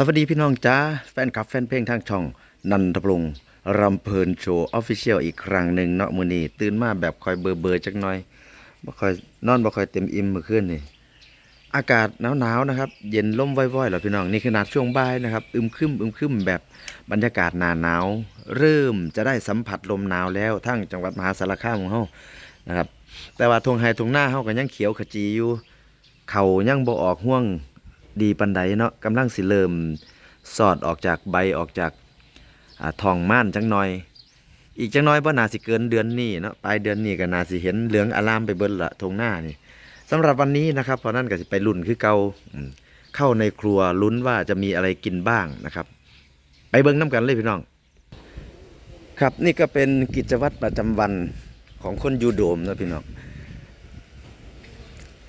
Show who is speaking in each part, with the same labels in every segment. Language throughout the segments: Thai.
Speaker 1: สวัสดีพี่น้องจ้าแฟนคลับแฟนเพลงทางช่อง นันทพงศ์รำเพลินโชว์ออฟฟิเชียลอีกครั้งหนึ่งเนาะมือนี้ตื่นมาแบบคอยเบอร์เบอร์ๆจักหน่อยบ่คอยนอนบ่คอยเต็มอิ่มเมื่อคืนนี่อากาศหนาวๆนะครับ เย็นลมว่อยๆแล้วพี่น้องนี่ขนาดช่วงบ่ายนะครับ อึมครึมอึมครึมแบบบรรยากาศหนาหนาว เริ่มจะได้สัมผัสลมหนาวแล้วทั้งจังหวัดมหาสารคามของเฮานะครับ แต่ว่าทงไฮทงหน้าเฮาก็ยังเขียวขจีอยู่เขายังบ่ออกห่วง ดีปันใดเนาะกำลังสิเริ่มสอดออกจากใบออกจากทองม่านจังหน่อย อีกจังน้อยบ่นาสิเกินเดือนนี้เนาะปลายเดือนนี้ก็นาสิเห็นเหลืองอารามไปเบิดละทงหน้านี่สำหรับวันนี้นะครับเพราะนั้นก็สิไปลุ้นคือเกาเข้าในครัวลุ้นว่าจะมีอะไรกินบ้างนะครับ ไปเบิ่งน้ำกันเลยพี่น้อง ครับนี่ก็เป็นกิจวัตรประจำวันของคนยูโดมนะพี่น้อง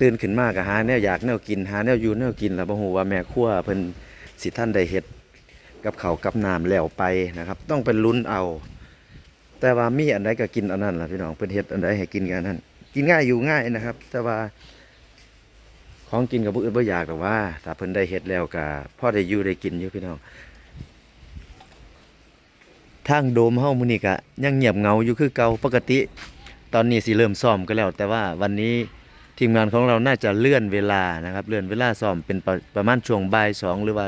Speaker 1: ตื่นขึ้นมาก็หาแนวอยากแนวกินหาแนวอยู่แนวกินแล้วบ่ฮู้ว่าแม่ครัวเพิ่นสิท่านได้เฮ็ดกับเขากับน้ำแล้วไปนะครับ ต้องเป็นลุ้นเอา แต่ว่ามีอันใดก็กินอันนั้นล่ะพี่น้องเป็นเฮ็ดอันใดให้กินกันนั้น กินง่ายอยู่ง่ายนะครับ แต่ว่าของกินกับผู้อื่นบ่อยากหรอกว่า ถ้าเพิ่นได้เฮ็ดแล้วก็พอได้อยู่ได้กินอยู่พี่น้องทางโดมเฮามื้อนี้ก็ยังเงียบเงาอยู่คือเก่าปกติ ตอนนี้สิเริ่มซ้อมกันแล้ว แต่ว่าวันนี้ ทีมงานของเราน่าจะเลื่อนเวลานะครับ เลื่อนเวลาซ้อมเป็นประประมาณช่วงบ่ายสองหรือว่า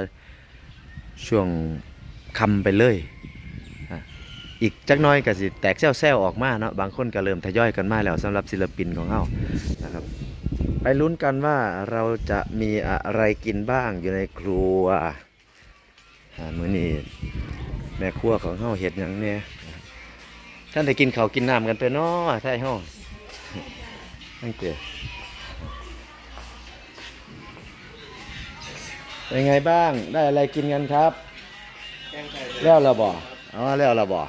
Speaker 1: ช่วงคำไปเลยอีกจักน้อยก็สิแตกแซวๆออกมาเนาะบางคนก็เริ่มทยอยกันมาแล้วสำหรับศิลปินของเฮานะครับ ไปลุ้นกันว่าเราจะมีอะไรกินบ้างอยู่ในครัวมื้อนี้แม่ครัวของเฮาเฮ็ดหยังเนี่ยท่านได้กินข้าวกินน้ำกันไปเนาะไทยเฮาตั้งแต่ เป็นไงบ้าง ได้อะไรกินกันครับแล้วเราบ่อ๋อแล้วเราบ่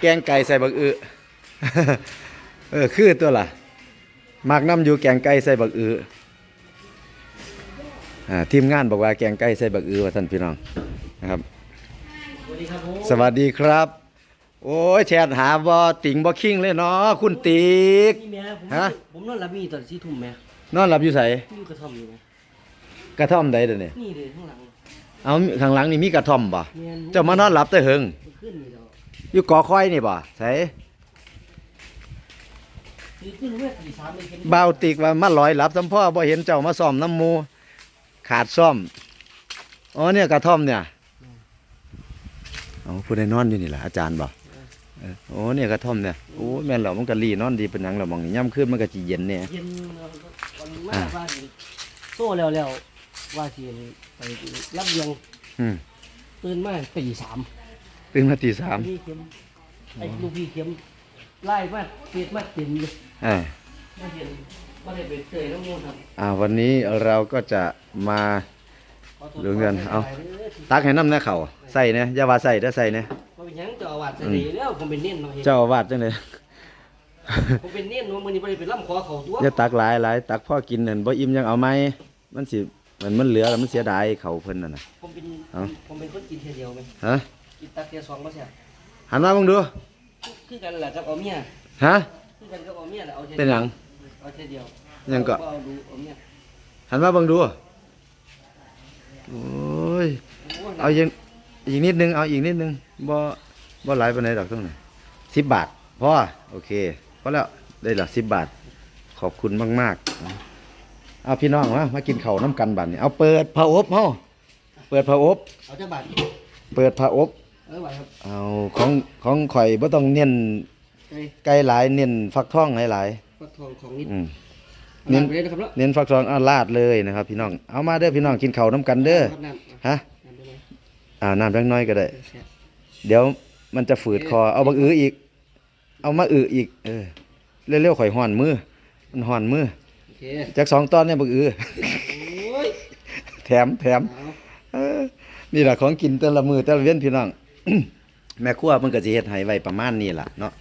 Speaker 1: แกงไก่ใส่บักอึ เออคือตัวล่ะมากน้ำอยู่แกงไก่ใส่บักอืออ่าทีมงานบอกว่าแกงไก่ใส่บักอือว่าท่านพี่น้องนะครับ
Speaker 2: สวัสดีครับผม
Speaker 1: สวัสดีครับโอ้ยแชทหาบ่ติ่งบ่คิงเลยเนาะคุณติ๊ก
Speaker 2: นี่แม่ผม
Speaker 1: ฮะ
Speaker 2: ผมนอนรับมีตอนสี่ทุ่มแม่
Speaker 1: นอนหลับอยู่ไส
Speaker 2: อยู่กระท่อมอยู่ไหม
Speaker 1: กระท่อมใดเด้อเนี่ย
Speaker 2: นี่เลยข้างหลัง
Speaker 1: เอาข้างหลังนี่มีกระท่อมบ่
Speaker 2: แม่น
Speaker 1: เจ้ามานอนหลับแต่เหิง
Speaker 2: ขึ้นนี่แล้ว
Speaker 1: อยู่กอคอยนี่บ่ไส
Speaker 2: คือขึ้นเมื่อตีสามเลยเห็น
Speaker 1: บ่าวติ๊กว่ามาลอยหลับสัมพ่อบ่เห็นเจ้ามาซ่อมน้ำหมูขาดซ่อมอ๋อเนี่ยกระท่อมเนี่ยเอาผู้ใดนอนอยู่นี่ล่ะอาจารย์บ่เออโอ้เนี่ยกระท่อมเนี่ยโอ้แม่นแล้วมันก็รีนอนดีเป็นหยังแล้วมองนี่ย่ำขึ้นมันก็สิเย็นเนี่ย
Speaker 2: เย็นวันมาบ้านโซ่แล้วแล้ว ว่าสิไปรับเลี้ยง
Speaker 1: อืม
Speaker 2: ตื่นมาตีสาม
Speaker 1: ตื่นมาตีสาม
Speaker 2: พี่เข็มไอ้ลูกพี่เข็มไล่มาเปียดมาเต็มเลย
Speaker 1: อ่า
Speaker 2: ไม่เห็นไม่ได้ไปเจอน้ำมูลครับ
Speaker 1: อ่า วันนี้เราก็จะมา
Speaker 2: ขอโทษ
Speaker 1: เหลือเงินเอา
Speaker 2: ขโทษด้ที่
Speaker 1: ตักให้น้ำเนี่ยเขาใส่เนี่ยอย่าว่าใส่เด้อใส่เนี่ย
Speaker 2: ผมเป็นหยังเจ้าอาวาสใส่ดีแล้วผมเป็นเน้นเนาะเฮ็ด
Speaker 1: เจ้าอาวาดจังเลย
Speaker 2: ผมเป็นเน้นเนาะมื้อนี้บ่ได้ไปล่ำขอเขาตัว
Speaker 1: อย่าตักหลายหลายตักพ่อกินนั่นบ่อิ่มยังเอาไหมมันสิ มันมันเหลือแล้วมันเสียดายเขาเพิ่นน่ะนะ
Speaker 2: ผมเป็น
Speaker 1: เอ้า
Speaker 2: ผมเป็นคนกินเทียเดียวไหม
Speaker 1: ฮะ
Speaker 2: กินตักเทียสองบ่แซ่บ
Speaker 1: หันมาเบิ่งดู
Speaker 2: คือกันแหละกับเอาเมีย
Speaker 1: ฮะ
Speaker 2: คือกันกับเอาเมียแหละเอาเทีย
Speaker 1: เป็นหยัง
Speaker 2: เอาเทียเดียว
Speaker 1: ยังก็
Speaker 2: บ่เอาดูเอาเมีย
Speaker 1: หันมาเบิ่งดูโอ้ย
Speaker 2: โอ้ย
Speaker 1: เอาอีกอีกนิดนึงเอาอีกนิดนึงบ่บ่หลายปานใดดอกตรงนั้นสิบบาทพอโอเคพอแล้วได้ละสิบบาท ขอบคุณมากๆ เอาพี่น้องมามากินข้าวน้ำกันบัดนี้เอาเปิดผ้าอบเฮาเปิดผ้าอบ
Speaker 2: เอาจักบาท
Speaker 1: เปิดผ้าอบ
Speaker 2: เออไหวครับ
Speaker 1: เอาของของข่อยบ่ต้องเน้น
Speaker 2: ไก่
Speaker 1: ไก่หลายเน้นฟักทองหลาย
Speaker 2: ฟักทองของนิด
Speaker 1: ๆอืม
Speaker 2: เน้
Speaker 1: เน้
Speaker 2: น
Speaker 1: น
Speaker 2: ไปเลยนะครับเนาะ
Speaker 1: เน้นฟักทองเอาลาดเลยนะครับ พี่น้องเอามาเด้อพี่น้องกินข้าวน้ำกันเด้อ
Speaker 2: ครับน้ำ
Speaker 1: ฮะ
Speaker 2: น้ำได้ไหม
Speaker 1: อ่าน้ำจักหน้อยก็ได้
Speaker 2: แซ่บ
Speaker 1: เดี๋ยวมันจะฝืดคอ เอาบักอืออีก เอามาอืออีก เออ เร็วๆข่อยห่อนมือ มันห่อนมือ
Speaker 2: โอ เค
Speaker 1: จากสองตอนเนี่ยบักอือ
Speaker 2: โอ้ย
Speaker 1: แถมแถม
Speaker 2: เอา
Speaker 1: เออนี่แหละของกินแต่ละมือแต่ละเว้นพี่น้อง แม่ครัวมันก็สิเฮ็ดให้ไว้ประมาณนี้ล่ะเนาะ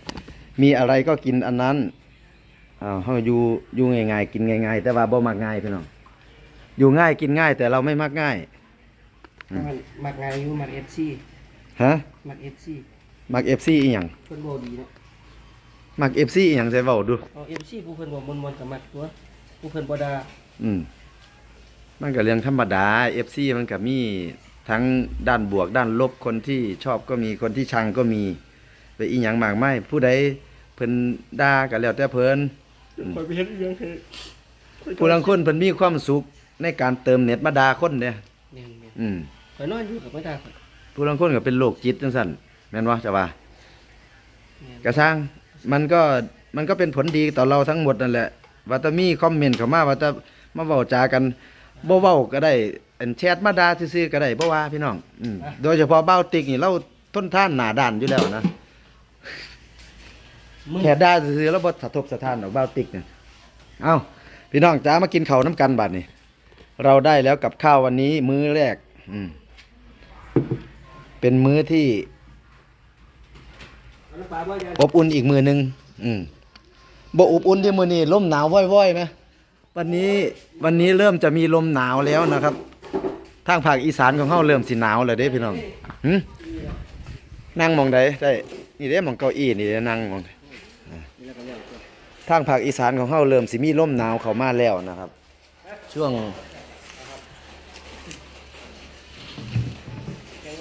Speaker 1: มีอะไรก็กินอันนั้นอ้าวเฮาอยู่อยู่ง่ายๆกินง่ายๆแต่ว่าบ่มักง่ายพี่น้องอยู่ง่ายกินง่าย แต่เราไม่มักง่ายอืม
Speaker 2: มันมักงานอยู่มัก FC
Speaker 1: ฮะ
Speaker 2: มัก FC
Speaker 1: มัก FC อีหยัง
Speaker 2: เพิ่นบ่ดีเนาะ
Speaker 1: มัก FC อีหยังใส่เว้าดู
Speaker 2: เอา FC ผู้เพิ่นบ่มนๆกับมักตัว ผู้เพิ่นบ่ด่า
Speaker 1: อืมมันก็เรื่องธรรมดา FC มันก็มีทั้งด้านบวกด้านลบคนที่ชอบก็มีคนที่ชังก็มีไปอีหยังมากมายผู้ใดเพิ่นด่าก็แล้วแต่เพิ่น
Speaker 3: คอยไปเฮ็ดเรื่องให้
Speaker 1: ผู้ลางคนเพิ่นมีความสุขในการเติมเน็ตมาด่าคนเด้
Speaker 2: แม่นแม่น
Speaker 1: อืม
Speaker 2: ข่อยนอนอยู่กับไม่ได้ข่อย
Speaker 1: ผู้ลางคนก็เป็นโรคจิตจังซั่นแม่นบ่จะว่า
Speaker 2: แม่น
Speaker 1: กระช่างมันก็มันก็เป็นผลดีต่อเราทั้งหมดนั่นแหละ ว่าจะมีคอมเมนต์เข้ามาว่าจะมาเว้าจากันบ่เว้าก็ได้อันแชทมาด่าซื่อๆก็ได้บ่ว่าพี่น้องอืมโดยเฉพาะเบ้าติ๊กนี่เราทนท่านหน้าด้านอยู่แล้วนะ
Speaker 2: มึง
Speaker 1: แค่ด่าซื่อๆแล้วบ่สะทบสะท้านดอกเบ้าติ๊กเนี่ยเอ้าพี่น้องจ้ามากินข้าวน้ำกันบัดนี้ เราได้แล้วกับข้าววันนี้มื้อแรก อืมเป็นมื้อที่
Speaker 2: เอาน้ำปลาบ่ยาย
Speaker 1: อบอุ่นอีกมือหนึ่งอืม บ่อบอุ่นที่มือนี้ลมหนาวว่อยๆไหมวันนี้วันนี้เริ่มจะมีลมหนาวแล้วนะครับ ทางภาคอีสานของเฮาเริ่มสิหนาวแล้วเด้พี่น้องหึนั่งมองใดได้นี่เด้มองเก้าอี้นี่เด้นั่งมองทางภาคอีสานของเฮาเริ่มสิมีลมหนาวเข้ามาแล้วนะครับ ช่วง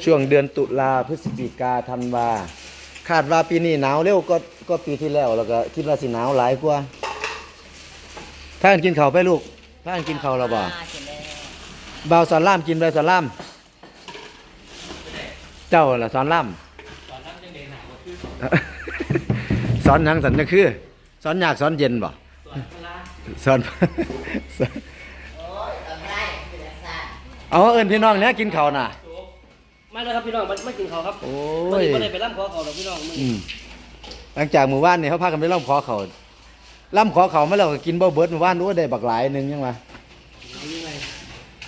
Speaker 1: ช่วงเดือนตุลาพฤศจิกาธันวา คาดว่าปีนี้หนาวเร็วก็ก็ปีที่แล้วแล้วก็คิดว่าสิหนาวหลายกว่าถ้ากันกินข้าวไปลูกถ้ากันกินข้าวแล้วบ่บ่าวสอนล่ามกินไปสอนล่ามเจ้าล่ะสอนล่ามสอนหยังสันก็คือ สอนยากสอนเย็นบ่สอนสอนเอาเอิ้นพี่น้องเนี่ยกินข้าวน่ะ
Speaker 2: มาเลยครับพี่น้องมามากินข้าวครับ
Speaker 1: โอ้
Speaker 2: วัน
Speaker 1: ย
Speaker 2: นี้บ่ได้ไปร่ำขอเขาหรอกพี่น้องมื้อ
Speaker 1: อื
Speaker 2: นี้
Speaker 1: มหลังจากหมู่บ้านเนี่ยเขาพากันไปล่ำขอเขาล่ำขอเขามาแล้วก็กินบ่เบิดหมู่บ้านนู้นได้บักหลายหนึงยังวะ
Speaker 2: เอายังไง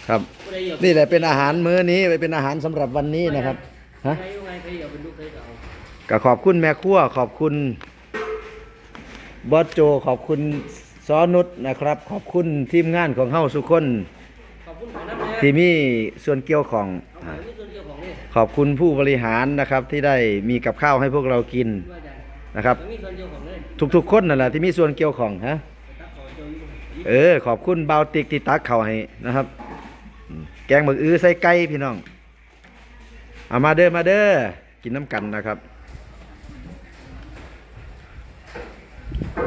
Speaker 1: ครับ
Speaker 2: บ่ได้เหยียบ
Speaker 1: นี่แหละเป็นอาหารมื้อนี้ไปเป็นอาหารสำหรับวันนี้นะครับฮะ
Speaker 2: ใครอยู่ไงใครเหยียบเป็นลูกใครเก่า
Speaker 1: ก็ขอบคุณแม่ครัวขอบคุณบอสโจขอบคุณซอนุชนะครับ ขอบคุณทีมงานของเฮาสุกคน
Speaker 2: ขอบคุณของน้ำแม่
Speaker 1: ที่มีส่วนเกี่ยวของ
Speaker 2: เอา
Speaker 1: อ่า
Speaker 2: ไปนี่ส่วนเกี่ยว ขอ
Speaker 1: บคุณผู้บริหารนะครับที่ได้มีกับข้าวให้พวกเรากินนะครับ
Speaker 2: มันมีส่วนเกี่ยวของเลย
Speaker 1: ทุกๆคนนั่นแหละที่มีส่วนเกี่ยวของฮะ
Speaker 2: เอ
Speaker 1: อขอบคุณบาวติกที่ตักเขาวให้นะครับ แกงหมึกอื้อใส่ไก่พี่น้องเอามาเด้อมาเด้อกินน้ำกันนะครับ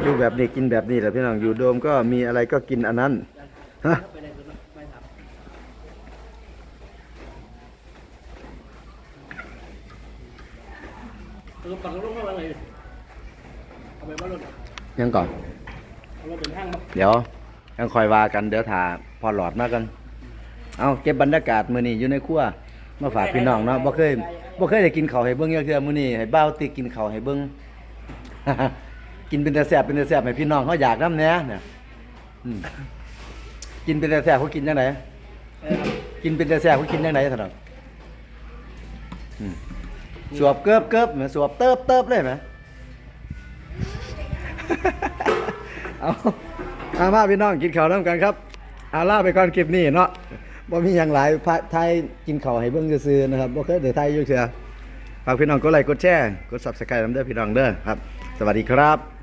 Speaker 1: อยู่แบบนี้กินแบบนี้แหละพี่น้องอยู่โดมก็มีอะไรก็กินอันนั้นฮะ
Speaker 2: ไปไหนกันบ้างไปถาม สรุปปักลงมาว่าไงเอาไปบ้านรถ
Speaker 1: ยังก่อน
Speaker 2: เอารถเป็นห้างมา
Speaker 1: เดี๋ยวยังคอยว่ากันเดี๋ยวถ่าพอหลอดมากัน เอาเก็บบรรยากาศมื้อนี้อยู่ในครัวมาฝากพี่น้องเนาะบ่เคยบ่เคยได้กินข้าวให้เบิ่งเทื่อๆมื้อนี้ให้บ้าวติกกินข้าวให้เบิ่ง กินเป็นแต่แซ่บเป็นแต่แซ่บให้พี่น้องเขาอยากนำแหน่เนี่ยอืมกินเป็นแต่แซ่บเขากินจังได
Speaker 2: เออครับ
Speaker 1: กินเป็นแต่แซ่บเขากินจังไดซั่นดอกอืม สวบเกิบเกิบเหมือนสวบเติบเติบเลยไหมเอาอามาพี่น้องกินข้าวน้ำกันครับอาล่าไปก่อนคลิปนี้เนาะบ่มีอย่างหลายพระไทยกินข้าวให้เบิ่งซื่อๆนะครับบ่เคยได้ไทยอยู่เทื่อฝากพี่น้องกดไลค์กดแชร์กด Subscribe นำเด้อพี่น้องเด้อครับ สวัสดีครับ